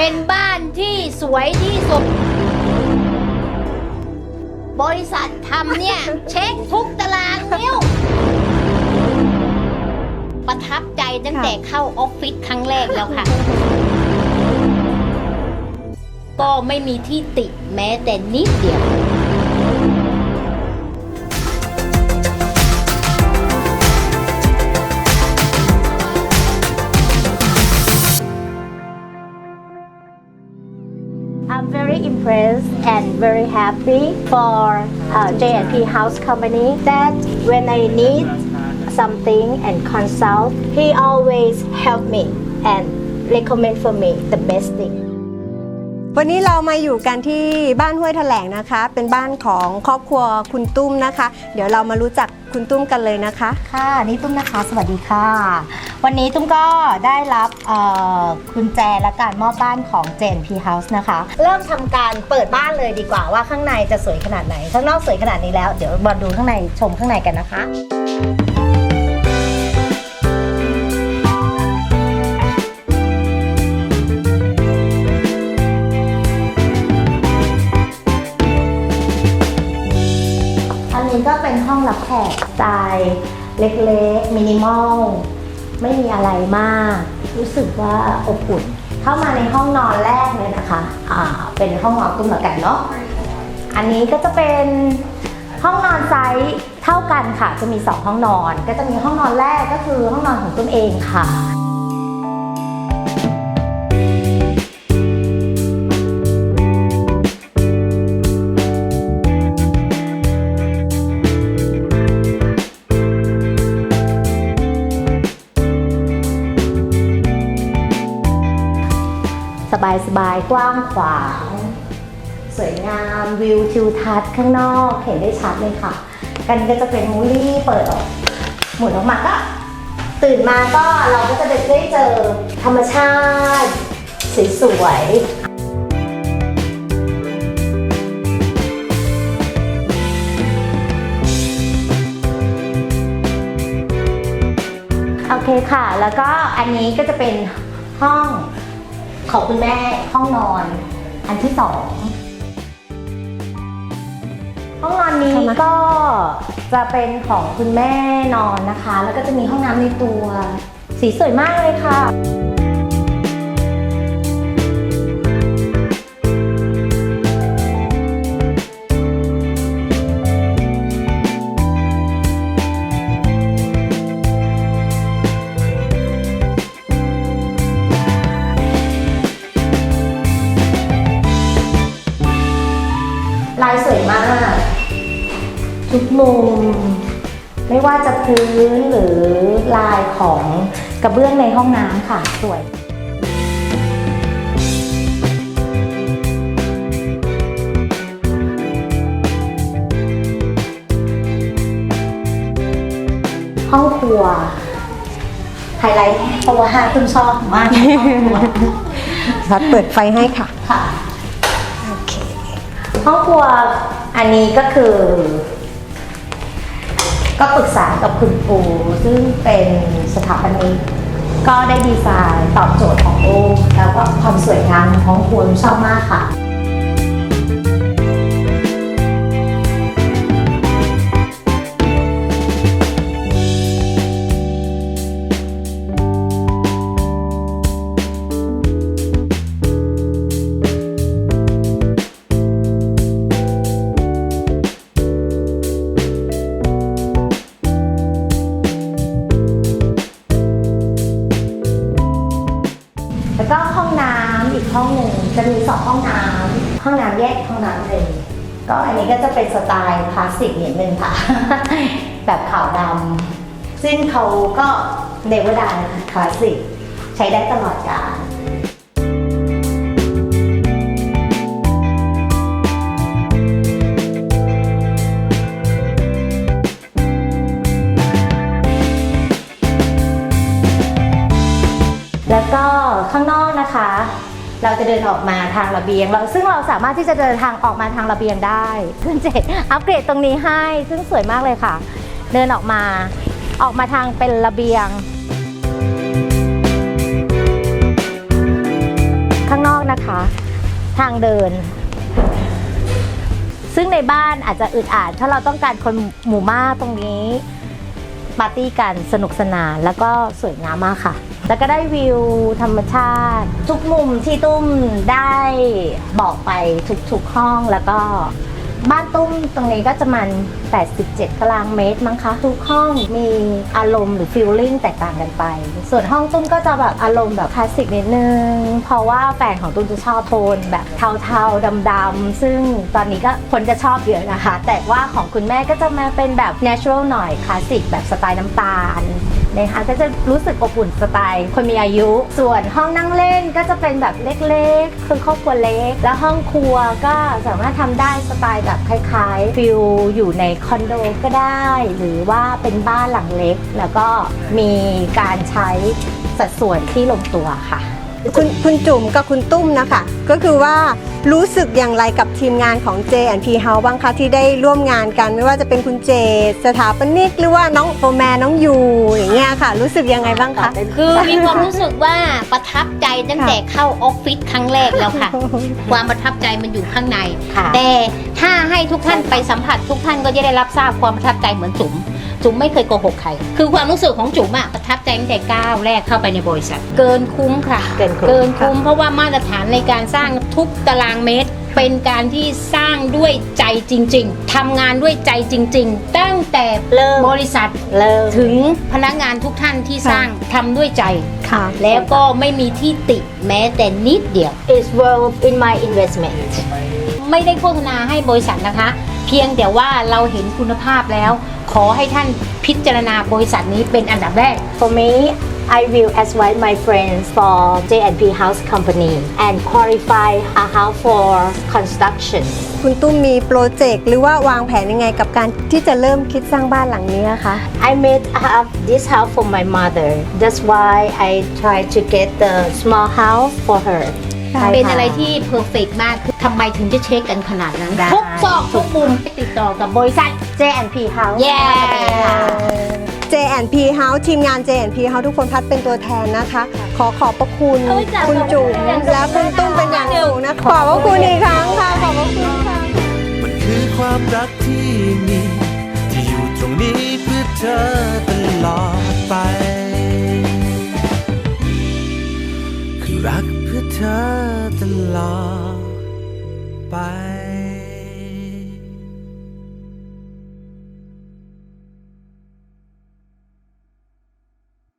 เป็นบ้านที่สวยที่สุด บริษัททำเนี่ย เช็คทุกตารางนิ้ว ประทับใจตั้งแต่เข้าออฟฟิศครั้งแรกแล้วค่ะ ก็ไม่มีที่ติแม้แต่นิดเดียว I'm very impressed and very happy for uh, J&P House Company that when I need something and consult, he always help me and recommend for me the best thing. วันนี้เรามาอยู่กันที่บ้านห้วยแถลงนะคะ เป็นบ้านของครอบครัวคุณตุ้มนะคะ เดี๋ยวเรามารู้จักคุณตุ้มกันเลยนะคะ ค่ะ นี่ตุ้มนะคะ สวัสดีค่ะ วันนี้ตุ้มก็ได้รับเอ่อกุญแจและการมอบบ้านของ JNP House นะคะ เริ่มทำการเปิดบ้านเลยดีกว่าว่าข้างในจะสวยขนาดไหน ข้างนอกสวยขนาดนี้แล้ว เดี๋ยวมาดูข้างในชมข้างในกันนะคะ รับแขกสไตล์เล็กๆ มินิมอล ไม่มีอะไรมาก รู้สึกว่าอบอุ่น เข้ามาในห้องนอนแรกเลยนะคะอ่าเป็นห้องนอนตุ้มละกันเนาะ อันนี้ก็จะเป็นห้องนอนไซส์เท่ากันค่ะ จะมี 2 ห้องนอน ก็จะมีห้องนอนแรกก็คือห้องนอนของตุ้มเองค่ะ สบายสบายกว้างขวาง สวยงามวิวทิวทัศน์ข้างนอกเห็นได้ชัดเลยค่ะ กันก็จะเป็นมูลลี่เปิดออกหมุนออกมาก็ตื่นมาก็เราก็จะได้เจอธรรมชาติสวยๆโอเคค่ะ แล้วก็อันนี้ก็จะเป็นห้อง ของคุณแม่ห้องนอน อันที่สองห้องนอนนี้ก็จะเป็นของคุณแม่นอนนะคะ แล้วก็จะมีห้องน้ำในตัว สีสวยมากเลยค่ะ มุม ไม่ว่าจะพื้นหรือลายของกระเบื้องในห้องน้ำค่ะสวยห้องครัวไฮไลท์เพราะว่าคุณชอบมากห้องครัวพัดเปิดไฟให้ค่ะค่ะโอเคห้องครัวอันนี้ก็คือ ก็ปรึกษากับคุณปูซึ่งเป็นสถาปนิกก็ได้ดีไซน์ตอบโจทย์ของโอแล้วก็ความสวยงามของห้องครัวชอบมากค่ะ แล้วก็ห้องน้ำอีกห้องหนึ่งจะมีสองห้องน้ำห้องน้ำแยกห้องน้ำเลยก็อันนี้ก็จะเป็นสไตล์คลาสสิกนิดนึงค่ะ แบบขาวดำซึ่งเขาก็เนวดานคลาสสิกใช้ได้ตลอดกาล แล้วก็ข้างนอกนะคะ เราจะเดินออกมาทางระเบียงเราซึ่งเราสามารถที่จะเดินทางออกมาทางระเบียงได้คุณเจดอัปเกรดตรงนี้ให้ ซึ่งสวยมากเลยค่ะ เดินออกมาออกมาทางเป็นระเบียง ข้างนอกนะคะ ทางเดิน ซึ่งในบ้านอาจจะอึดอัดถ้าเราต้องการคนหมู่มากตรงนี้ปาร์ตี้กันสนุกสนานแล้วก็สวยงามมากค่ะ แล้วก็ได้วิวธรรมชาติ ทุกมุมที่ตุ้มได้บอกไปทุกๆห้องแล้วก็บ้านตุ้มตรงนี้ก็จะมัน 87 ตารางเมตรมั้งคะ ทุกห้องมีอารมณ์หรือฟีลลิ่งแตกต่างกันไป ส่วนห้องตุ้มก็จะแบบอารมณ์แบบคลาสสิกนิดนึง เพราะว่าแฟนของตุ้มจะชอบโทนแบบเทาๆดำๆซึ่งตอนนี้ก็คนจะชอบเยอะนะคะ แต่ว่าของคุณแม่ก็จะมาเป็นแบบ natural หน่อยคลาสสิกแบบสไตล์น้ำตาล นะคะ ก็จะรู้สึกอบอุ่นสไตล์ คนมีอายุ ส่วนห้องนั่งเล่นก็จะเป็นแบบเล็กๆ คือครอบครัวเล็ก แล้วห้องครัวก็สามารถทำได้สไตล์แบบคล้ายๆฟิลอยู่ในคอนโดก็ได้ หรือว่าเป็นบ้านหลังเล็ก แล้วก็มีการใช้สัดส่วนที่ลงตัวค่ะ คุณคุณจุ๋มกับคุณตุ้มนะคะ ก็คือว่า รู้สึกอย่างไรกับทีมงานของ J&P House บ้างคะที่ได้ร่วมงานกัน ไม่ว่าจะเป็นคุณเจ สถาปนิกหรือว่าน้องโฟร์แมนน้องยูอย่างเงี้ยค่ะ รู้สึกยังไงบ้างคะ คือมีความรู้สึกว่าประทับใจตั้งแต่เข้าออฟฟิศครั้งแรกแล้วค่ะ ความประทับใจมันอยู่ข้างใน ค่ะ แต่ถ้าให้ทุกท่านไปสัมผัสทุกท่านก็จะได้รับทราบความประทับใจเหมือนจุ๋มจุ๋มไม่เคยโกหกใคร คือความรู้สึกของจุ๋มอะประทับใจตั้งแต่ก้าวแรกเข้าไปในบริษัท เกินคุ้มค่ะ เกินคุ้มเกินคุ้มเพราะว่ามาตรฐานในการสร้าง ทุกตารางเมตร เป็นการที่สร้างด้วยใจจริง ๆทำงานด้วยใจจริง ๆ ตั้งแต่เริ่ม บริษัท เริ่มถึงพนักงานทุกท่านที่สร้างทำด้วยใจ ค่ะ แล้วก็ไม่มีที่ติแม้แต่นิดเดียว is well in my investment ไม่ได้โฆษณาให้บริษัทนะคะ เพียงแต่ว่าเราเห็นคุณภาพแล้ว ขอให้ท่านพิจารณาบริษัทนี้เป็นอันดับแรก For me, I will advise my friends for J&P House Company and qualify a house for construction. คุณตุ้มมีโปรเจกต์หรือว่าวางแผนยังไงกับการที่จะเริ่มคิดสร้างบ้านหลังนี้อะคะ I made up this house for my mother. That's why I try to get the small house for her. ค่ะเป็นอะไรที่เพอร์เฟกมากคือทำไมถึงจะเช็คกันขนาดนั้นได้ทุกซอกทุกมุมติดต่อกับบริษัท J&P House. Yeah J&P House ทีมงาน J&P House ทุกคนพัดเป็นตัวแทนนะคะ ขอขอบพระคุณเอ้ยจ้ะคุณจุ๋มขอบคุณและคุณตุ้มเป็นอย่างสูงนะขอบพระคุณอีกครั้งค่ะขอบพระคุณค่ะมันคือความรักที่มีที่อยู่ตรงนี้เพื่อเธอตลอดไป คือรักเพื่อเธอตลอดไป